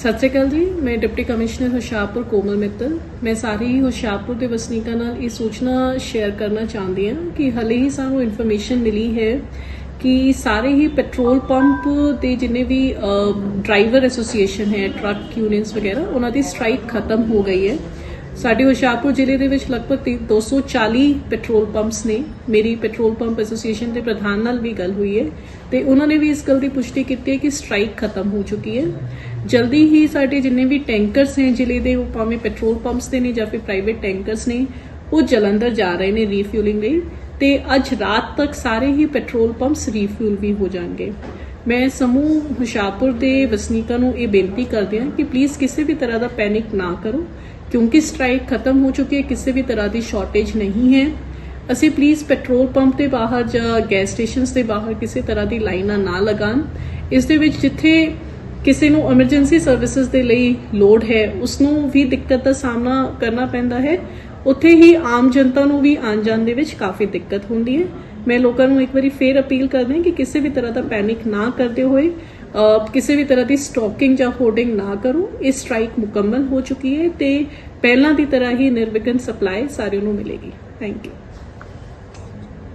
ਸਤਿ ਸ਼੍ਰੀ ਅਕਾਲ ਜੀ, ਮੈਂ ਡਿਪਟੀ ਕਮਿਸ਼ਨਰ ਹੁਸ਼ਿਆਰਪੁਰ ਕੋਮਲ ਮਿੱਤਲ। ਮੈਂ ਸਾਰੇ ਹੀ ਹੁਸ਼ਿਆਰਪੁਰ ਦੇ ਵਸਨੀਕਾਂ ਨਾਲ ਇਹ ਸੂਚਨਾ ਸ਼ੇਅਰ ਕਰਨਾ ਚਾਹੁੰਦੀ ਹਾਂ ਕਿ ਹਲੇ ਹੀ ਸਾਨੂੰ ਇਨਫੋਰਮੇਸ਼ਨ ਮਿਲੀ ਹੈ ਕਿ ਸਾਰੇ ਹੀ ਪੈਟਰੋਲ ਪੰਪ ਦੇ ਜਿੰਨੇ ਵੀ ਡਰਾਈਵਰ ਐਸੋਸੀਏਸ਼ਨ ਹੈ, ਟਰੱਕ ਯੂਨੀਅਨਸ ਵਗੈਰਾ, ਉਹਨਾਂ ਦੀ ਸਟ੍ਰਾਈਕ ਖਤਮ ਹੋ ਗਈ ਹੈ। ਸਾਡੇ ਹੁਸ਼ਿਆਰਪੁਰ ਜ਼ਿਲ੍ਹੇ ਦੇ ਵਿੱਚ ਲਗਭਗ ਤੀ- 240 ਪੈਟਰੋਲ ਪੰਪਸ ਨੇ। ਮੇਰੀ ਪੈਟਰੋਲ ਪੰਪ ਐਸੋਸੀਏਸ਼ਨ ਦੇ ਪ੍ਰਧਾਨ ਨਾਲ ਵੀ ਗੱਲ ਹੋਈ ਹੈ ਤੇ ਉਹਨਾਂ ਨੇ ਵੀ ਇਸ ਗੱਲ ਦੀ ਪੁਸ਼ਟੀ ਕੀਤੀ ਹੈ ਕਿ ਸਟ੍ਰਾਈਕ ਖਤਮ ਹੋ ਚੁੱਕੀ ਹੈ। ਜਲਦੀ ਹੀ ਸਾਡੇ ਜਿੰਨੇ ਵੀ ਟੈਂਕਰਸ ਹੈ ਜ਼ਿਲ੍ਹੇ ਦੇ, ਉਹ ਭਾਵੇਂ ਪੈਟਰੋਲ ਪੰਪਸ ਦੇ ਨੇ ਜਾਂ ਫਿਰ ਪ੍ਰਾਈਵੇਟ ਟੈਂਕਰਸ ਨੇ, ਉਹ ਜਲੰਧਰ ਜਾ ਰਹੇ ਨੇ ਰੀਫਿਊਲਿੰਗ ਲਈ ਤੇ ਅੱਜ ਰਾਤ ਤੱਕ ਸਾਰੇ ਹੀ ਪੈਟਰੋਲ ਪੰਪਸ ਰੀਫਿਊਲ ਵੀ ਹੋ ਜਾਣਗੇ। ਮੈਂ ਸਮੂਹ ਹੁਸ਼ਿਆਰਪੁਰ ਦੇ ਵਸਨੀਕਾਂ ਨੂੰ ਇਹ ਬੇਨਤੀ ਕਰਦੀ ਹਾਂ ਕਿ ਪਲੀਜ਼ ਕਿਸੇ ਵੀ ਤਰ੍ਹਾਂ ਦਾ ਪੈਨਿਕ ਨਾ ਕਰੋ। ਕਿਉਂਕਿ ਸਟ੍ਰਾਈਕ ਖਤਮ ਹੋ ਚੁੱਕੀ ਹੈ, ਕਿਸੇ ਵੀ ਤਰ੍ਹਾਂ ਦੀ ਸ਼ਾਰਟੇਜ ਨਹੀਂ ਹੈ। ਅਸੀਂ ਪਲੀਜ਼ ਪੈਟਰੋਲ ਪੰਪ ਦੇ ਬਾਹਰ ਜਾਂ ਗੈਸ ਸਟੇਸ਼ਨਸ ਦੇ ਬਾਹਰ ਕਿਸੇ ਤਰ੍ਹਾਂ ਦੀ ਲਾਈਨਾਂ ਨਾ ਲਗਾਉਣ। ਇਸ ਦੇ ਵਿੱਚ ਜਿੱਥੇ ਕਿਸੇ ਨੂੰ ਐਮਰਜੈਂਸੀ ਸਰਵਿਸਿਜ਼ ਦੇ ਲਈ ਲੋੜ ਹੈ ਉਸ ਨੂੰ ਵੀ ਦਿੱਕਤ ਦਾ ਸਾਹਮਣਾ ਕਰਨਾ ਪੈਂਦਾ ਹੈ। ਉੱਥੇ ਹੀ ਆਮ ਜਨਤਾ ਨੂੰ ਵੀ ਆਉਣ ਜਾਣ ਦੇ ਵਿੱਚ ਕਾਫੀ ਦਿੱਕਤ ਹੁੰਦੀ ਹੈ। ਮੈਂ ਲੋਕਾਂ ਨੂੰ ਇੱਕ ਵਾਰੀ ਫੇਰ ਅਪੀਲ ਕਰਦੀ ਹਾਂ ਕਿ ਕਿਸੇ ਵੀ ਤਰ੍ਹਾਂ ਦਾ ਪੈਨਿਕ ਨਾ ਕਰਦੇ ਹੋਏ ਕਿਸੇ ਵੀ ਤਰ੍ਹਾਂ ਦੀ ਸਟਾਕਿੰਗ ਜਾਂ ਹੋਰਡਿੰਗ ਨਾ ਕਰੋ। ਇਹ ਸਟ੍ਰਾਈਕ ਮੁਕੰਮਲ ਹੋ ਚੁੱਕੀ ਹੈ ਤੇ ਪਹਿਲਾਂ ਦੀ ਤਰ੍ਹਾਂ ਹੀ ਨਿਰਵਿਘਨ ਸਪਲਾਈ ਸਾਰਿਆਂ ਨੂੰ ਮਿਲੇਗੀ। Thank you